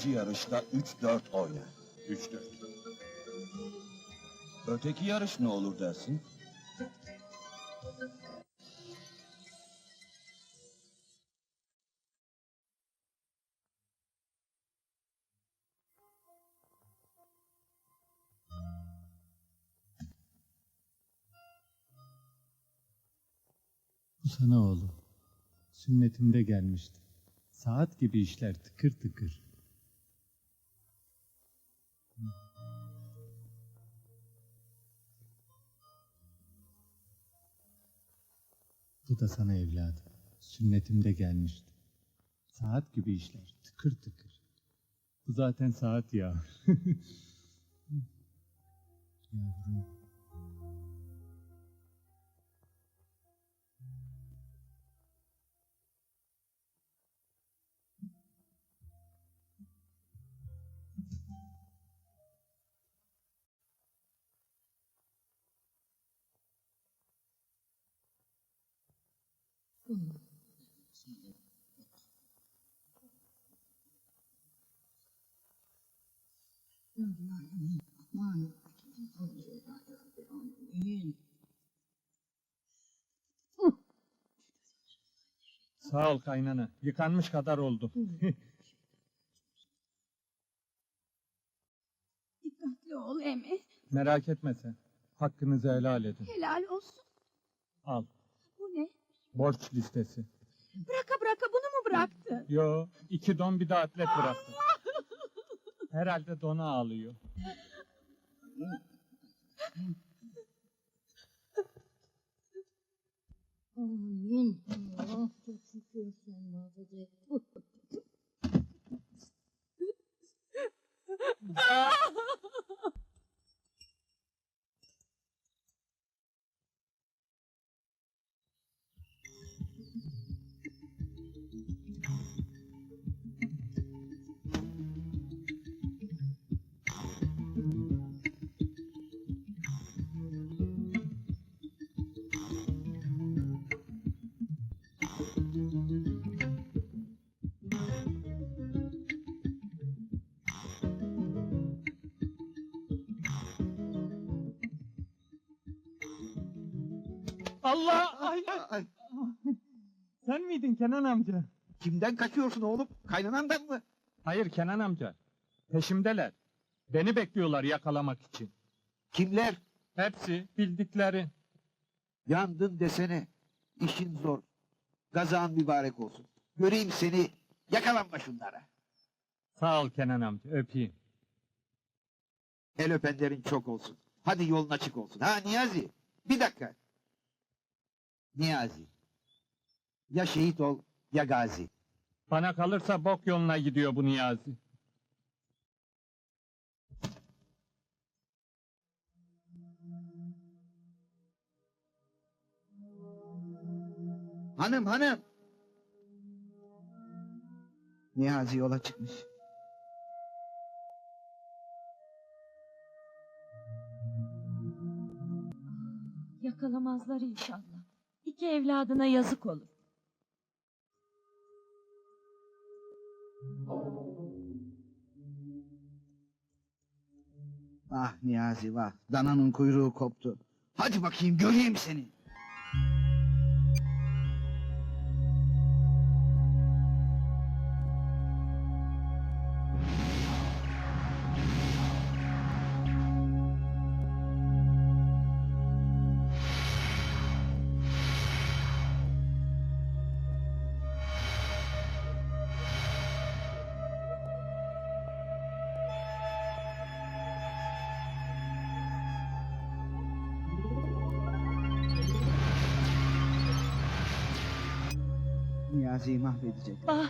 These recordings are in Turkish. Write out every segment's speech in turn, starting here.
İkinci yarışta 3-4 oyna. 3-4. Öteki yarış ne olur dersin? Bu sana oğlum. Sünnetimde gelmişti. Saat gibi işler tıkır tıkır. Bu da sana evladım. Sünnetimde gelmişti. Saat gibi işler tıkır tıkır. Bu zaten saat ya. Yavrum. Sağ ol kaynana. Yıkanmış kadar oldum. Dikkatli ol Emi. Merak etme sen. Hakkınızı helal edin. Helal olsun. Al. Borç listesi. Bıraka bıraka bunu mu bıraktın? Yo, iki don bir de atlet bıraktım. Herhalde dona ağlıyor. Amin. Allah çok şükür sen muhafaza et. Allah! Ay, Ay, Sen miydin Kenan amca? kimden kaçıyorsun oğlum? Kaynanandan mı? Hayır Kenan amca. Peşimdeler. Beni bekliyorlar yakalamak için. Kimler? Hepsi bildikleri. Yandın desene. İşin zor. Gazan mübarek olsun. Göreyim seni. Yakalanma şunlara. Sağ ol Kenan amca öpeyim. El öpenlerin çok olsun. Hadi yolun açık olsun. Ha Niyazi. Bir dakika. Niyazi. Ya şehit ol ya gazi. Bana kalırsa bok yoluna gidiyor bu Niyazi. Hanım hanım. Niyazi yola çıkmış. Yakalamazlar inşallah. İki evladına yazık olur. Ah Niyazi vah. Dananın kuyruğu koptu. Hadi bakayım göreyim seni. عزيمة في الجدل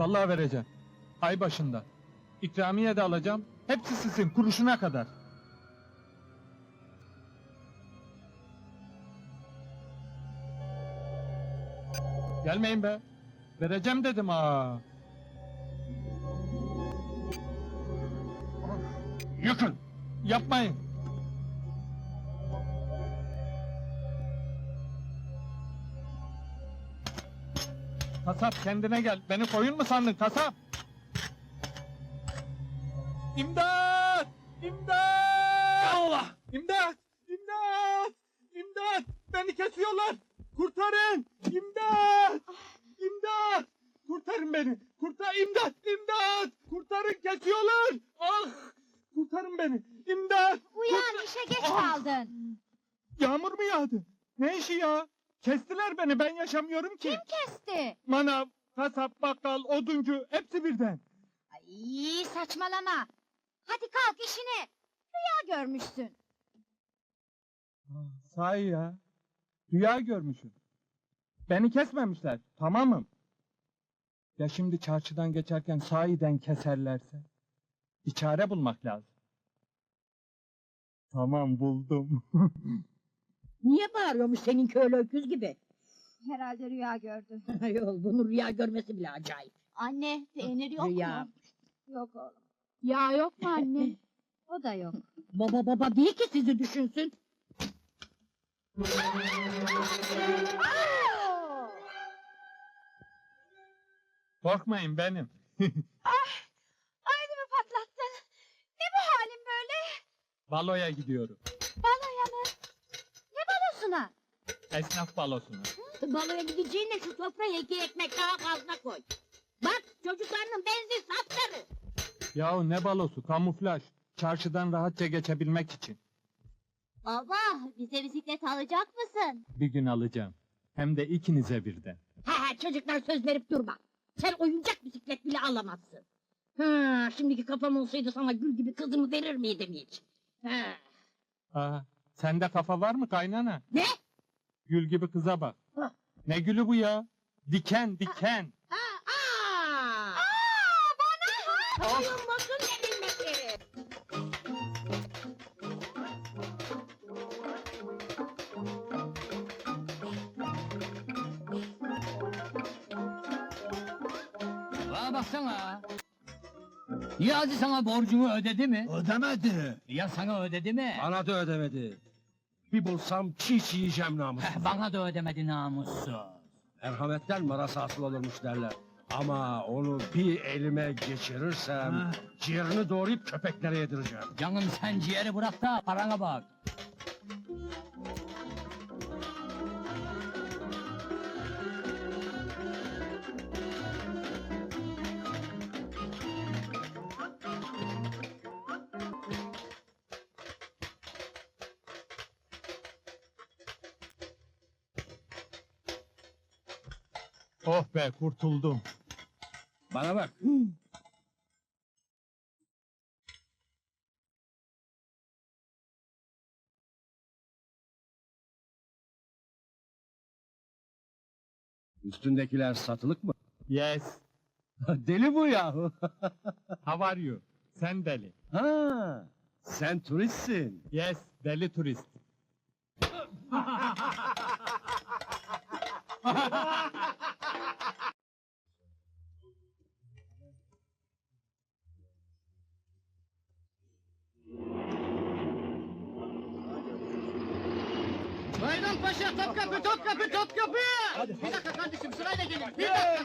Vallahi vereceğim. Ay başında. İkramiye de alacağım. Hepsi sizin kuruşuna kadar. Gelmeyin be. Vereceğim dedim ha. Yıkın. Yapmayın. Kasap kendine gel. Beni koyun mu sandın kasap? İmdat! İmdat! Allah! İmdat! İmdat! İmdat! Beni kesiyorlar! Kurtarın! İmdat! İmdat! Kurtarın beni! Kurtar! İmdat! İmdat! Kurtarın kesiyorlar! Ah! Kurtarın beni! İmdat! Uyan işe geç Ah! kaldın. Yağmur mu yağdı? Ne işi ya? Kestiler beni ben yaşamıyorum ki. Kim kesti? Manav, kasap, bakkal, oduncu hepsi birden. Ay saçmalama. Hadi kalk işine. Rüya görmüşsün. Sahi ya. Rüya görmüşüm. Beni kesmemişler. Tamamım. Ya şimdi çarşıdan geçerken sahiden keserlerse? Bir çare bulmak lazım. Tamam buldum. Niye bağırıyormuş senin köylü öküz gibi? Herhalde rüya gördü. Ayol bunu rüya görmesi bile acayip. Anne peynir yok Rüya. mu? Yok oğlum. Yağ yok mu anne? o da yok. Baba baba değil ki sizi düşünsün. Korkmayın benim. Aynı patlattın? Ne bu halin böyle? Baloya gidiyorum. Mı? Ne balosuna? Esnaf balosuna. Baloya gideceğine şu sofraya iki ekmek daha fazla koy. Bak çocuklarının benzin sapsarı. Yahu ne balosu? Kamuflaj. Çarşıdan rahatça geçebilmek için. Baba bize bisiklet alacak mısın? Bir gün alacağım. Hem de ikinize birden. He he çocuklar söz verip durma. Sen oyuncak bisiklet bile alamazsın. Ha, şimdiki kafam olsaydı sana gül gibi kızımı verir miydim hiç? Ha. Aa, sende kafa var mı kaynana? Ne? Gül gibi kıza bak. Hah. Ne gülü bu ya? Diken, diken. Aa, aa. Aa bana ha! Sayılmasın edilmekleri. Bana baksana. Niyazi sana borcunu ödedi mi? Ödemedi. Ya sana ödedi mi? Bana da ödemedi. Bir bulsam çiğ çiğ yiyeceğim namus. Eh, Bana da ödemedi namussuz. Merhametten maras hasıl olurmuş derler. Ama onu bir elime geçirirsem Ha. ciğerini doğrayıp köpeklere yedireceğim. Canım sen ciğeri bırak da parana bak. Oh be kurtuldum. Bana bak. Üstündekiler satılık mı? Yes. Deli bu yahu. How are you? Sen deli. ha, sen turistsin. Yes, deli turist. Topkapı Topkapı Topkapı! Bir dakika kardeşim sırayla gelin. Bir dakika